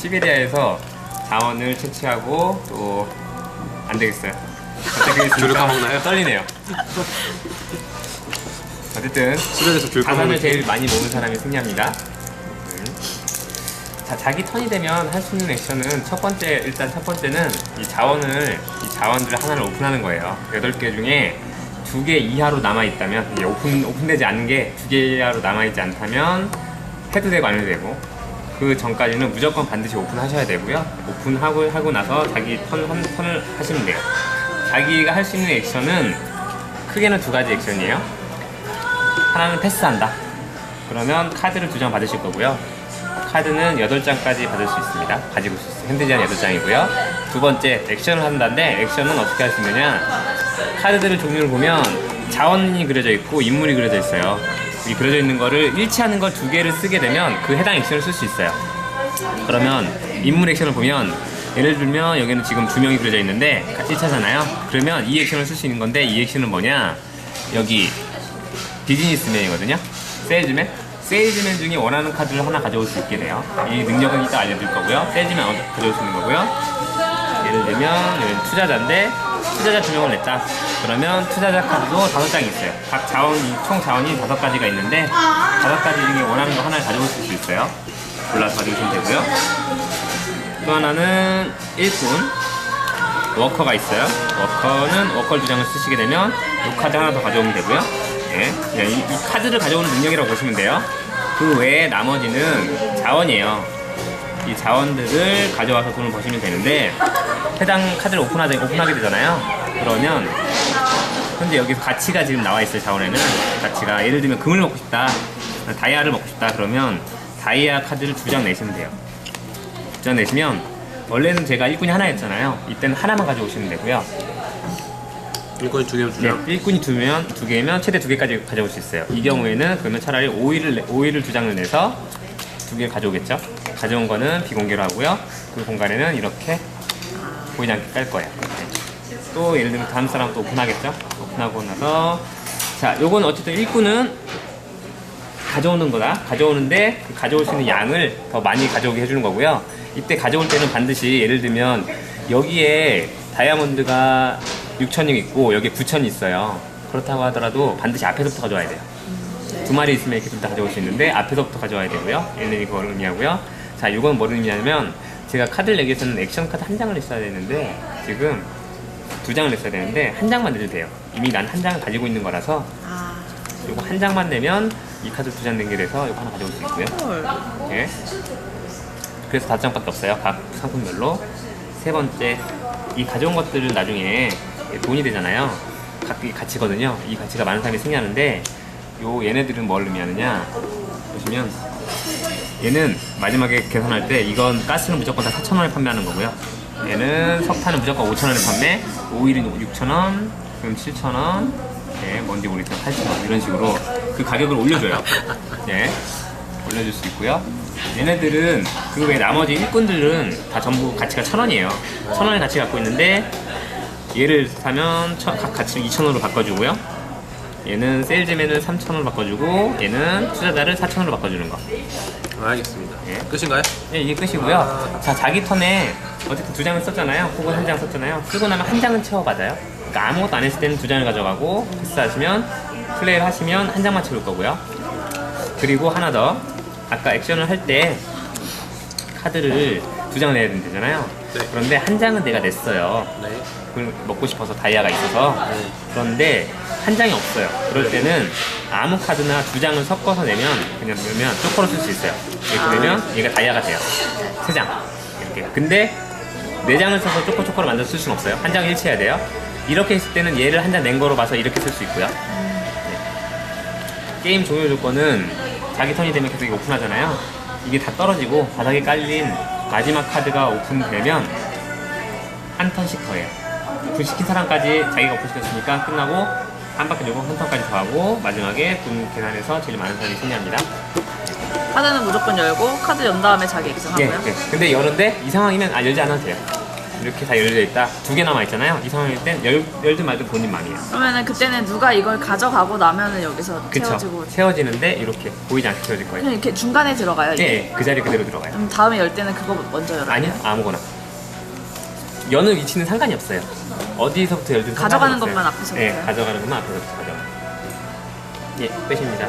시베리아에서 자원을 채취하고 또 안 되겠어요. 갑자기 귤을 까먹나요? 떨리네요. 어쨌든 수련에서 귤 자산을 까먹는 제일 많이 모은 사람이 승리합니다. 음. 자, 자기 턴이 되면 할 수 있는 액션은 첫 번째, 일단 첫 번째는 이 자원을, 이 자원들을 하나를 오픈하는 거예요. 8개 중에 두 개 이하로 남아 있다면, 이게 오픈, 오픈되지 않은 게 두 개 이하로 남아 있지 않다면 해도 되고 안 해도 되고, 그 전까지는 무조건 반드시 오픈하셔야 되고요. 오픈하고 하고 나서 자기 턴, 한 턴을 하시면 돼요. 자기가 할 수 있는 액션은 크게는 두 가지 액션이에요. 하나는 패스한다. 그러면 카드를 두 장 받으실 거고요. 카드는 8장까지 받을 수 있습니다. 가지고 있어요 현대 제한 8장이고요. 두 번째, 액션을 한다는데 액션은 어떻게 할 수 있느냐. 카드들의 종류를 보면 자원이 그려져 있고 인물이 그려져 있어요. 이 그려져 있는 거를 일치하는 걸 두 개를 쓰게 되면 그 해당 액션을 쓸 수 있어요. 그러면 인물 액션을 보면 예를 들면 여기는 지금 두 명이 그려져 있는데 같이 차잖아요. 그러면 이 액션을 쓸 수 있는 건데 이 액션은 뭐냐? 여기 비즈니스맨이거든요. 세일즈맨. 세일즈맨 중에 원하는 카드를 하나 가져올 수 있게 돼요. 이 능력은 이따 알려드릴 거고요. 세일즈맨 어- 가져올 수 있는 거고요. 예를 들면 여기는 투자자인데 투자자 두 명을 냈다. 그러면 투자자 카드도 다섯 장이 있어요. 각 자원이 총 자원이 다섯 가지가 있는데 다섯 가지 중에 원하는 거 하나를 가져올 수 있어요. 골라서 가져오시면 되고요. 또 하나는 일꾼 워커가 있어요. 워커는 워커를 두 장을 쓰시게 되면 이 카드 하나 더 가져오면 되고요. 예, 이, 이 카드를 가져오는 능력이라고 보시면 돼요. 그 외에 나머지는 자원이에요. 이 자원들을 가져와서 돈을 버시면 되는데 해당 카드를 오픈하자, 오픈하게 되잖아요. 그러면 현재 여기서 가치가 지금 나와 있어요. 자원에는 가치가 예를 들면 금을 먹고 싶다, 다이아를 먹고 싶다 그러면 다이아 카드를 두 장 내시면 돼요. 두 장 내시면 원래는 제가 일꾼이 하나였잖아요. 이때는 하나만 가져오시면 되고요. 일꾼이 두 개면 네, 주죠. 일꾼이 두면 두 개면 최대 두 개까지 가져올 수 있어요. 이 경우에는 그러면 차라리 오일을 내- 오일을 두 장을 내서 두 개 가져오겠죠. 가져온 거는 비공개로 하고요. 그 공간에는 이렇게 보이지 않게 깔 거예요. 네. 또 예를 들면 다음 사람 또 오픈하겠죠. 오픈하고 나서 자, 요건 어쨌든 일꾼은 가져오는 거다. 가져오는데 그 가져올 수 있는 양을 더 많이 가져오게 해주는 거고요. 이때 가져올 때는 반드시 예를 들면 여기에 다이아몬드가 6천이 있고 여기에 9천이 있어요. 그렇다고 하더라도 반드시 앞에서부터 가져와야 돼요. 두 마리 있으면 이렇게 둘 다 가져올 수 있는데 앞에서부터 가져와야 되고요. 얘는 이거 의미하고요. 자, 이건 뭘 의미하냐면 제가 카드를 내기 위해서는 액션 카드 한 장을 냈어야 되는데 지금 두 장을 냈어야 되는데 한 장만 내도 돼요. 이미 난 한 장을 가지고 있는 거라서 아, 이거 한 장만 내면 이 카드 두 장 낸 게 돼서 이거 하나 가져올 수 있고요. 헐. 예. 그래서 다섯 장밖에 없어요. 각 상품별로. 세 번째, 이 가져온 것들을 나중에 돈이 되잖아요. 각기 가치거든요. 이 가치가 많은 사람이 승리하는데, 요 얘네들은 뭘 의미하느냐? 보시면, 얘는 마지막에 계산할 때 이건 가스는 무조건 다 4,000원에 판매하는 거고요. 얘는 석탄은 무조건 5,000원에 판매, 오일은 6,000원, 그럼 7,000원, 예, 뭔지 모르겠지만 8,000원 이런 식으로 그 가격을 올려줘요. 예. 올려줄 수 있고요. 얘네들은 그 외 나머지 일꾼들은 다 전부 가치가 천 원이에요. 천 원의 가치 갖고 있는데 얘를 사면 천- 각 가치를 2,000원으로 바꿔주고요. 얘는 세일즈맨을 3,000원으로 바꿔주고 얘는 투자자를 4,000원으로 바꿔주는 거. 알겠습니다. 예. 끝인가요? 예, 이게 끝이고요. 자, 자기 턴에 어쨌든 두 장을 썼잖아요. 혹은 한 장 썼잖아요. 쓰고 나면 한 장은 채워받아요. 그러니까 아무것도 안 했을 때는 두 장을 가져가고 패스하시면 플레이를 하시면 한 장만 채울 거고요. 그리고 하나 더. 아까 액션을 할 때 카드를 두 장을 내야 된다잖아요. 네. 그런데 한 장은 내가 냈어요. 네. 먹고 싶어서 다이아가 있어서 네. 그런데 한 장이 없어요. 그럴 때는 아무 카드나 두 장을 섞어서 내면 그냥 넣으면 쪼커로 쓸 수 있어요. 이렇게 되면 얘가 다이아가 돼요. 세 장. 이렇게. 근데 네 장을 써서 쪼커 쪼커로 만들어 쓸 수는 없어요. 한 장을 일치해야 돼요. 이렇게 했을 때는 얘를 한 장 낸 거로 봐서 이렇게 쓸 수 있고요. 네. 게임 종료 조건은 자기 턴이 되면 계속 이거 오픈하잖아요. 이게 다 떨어지고 바닥에 깔린 마지막 카드가 오픈되면 한 턴씩 더 해요. 오픈시킨 사람까지 자기가 오픈시켰으니까 끝나고 한 바퀴 돌고 한 턴까지 더 하고 마지막에 돈 계산해서 제일 많은 사람이 승리합니다. 카드는 무조건 열고 카드 연 다음에 자기 액션 예, 하고요. 예. 근데 여는데 이 상황이면 아 열지 않아도 돼요. 이렇게 다 열려 있다. 두 개 남아 있잖아요. 이 상황일 땐 열, 열든 말든 본인 마음이에요. 그러면은 그때는 누가 이걸 가져가고 나면은 여기서 그쵸? 채워지고 세워지는데 이렇게 보이지 않게 세워질 거예요. 그냥 이렇게 중간에 들어가요. 이게? 예, 예, 그 자리 그대로 들어가요. 그럼 다음에 열 때는 그거 먼저 열어요. 아니요, 아무거나. 여는 위치는 상관이 없어요. 어디서부터 열든 가져가는 상관이 없어요. 것만 앞에서부터요? 예, 가져가는 것만 앞에서부터 가져가요. 예, 빼십니다.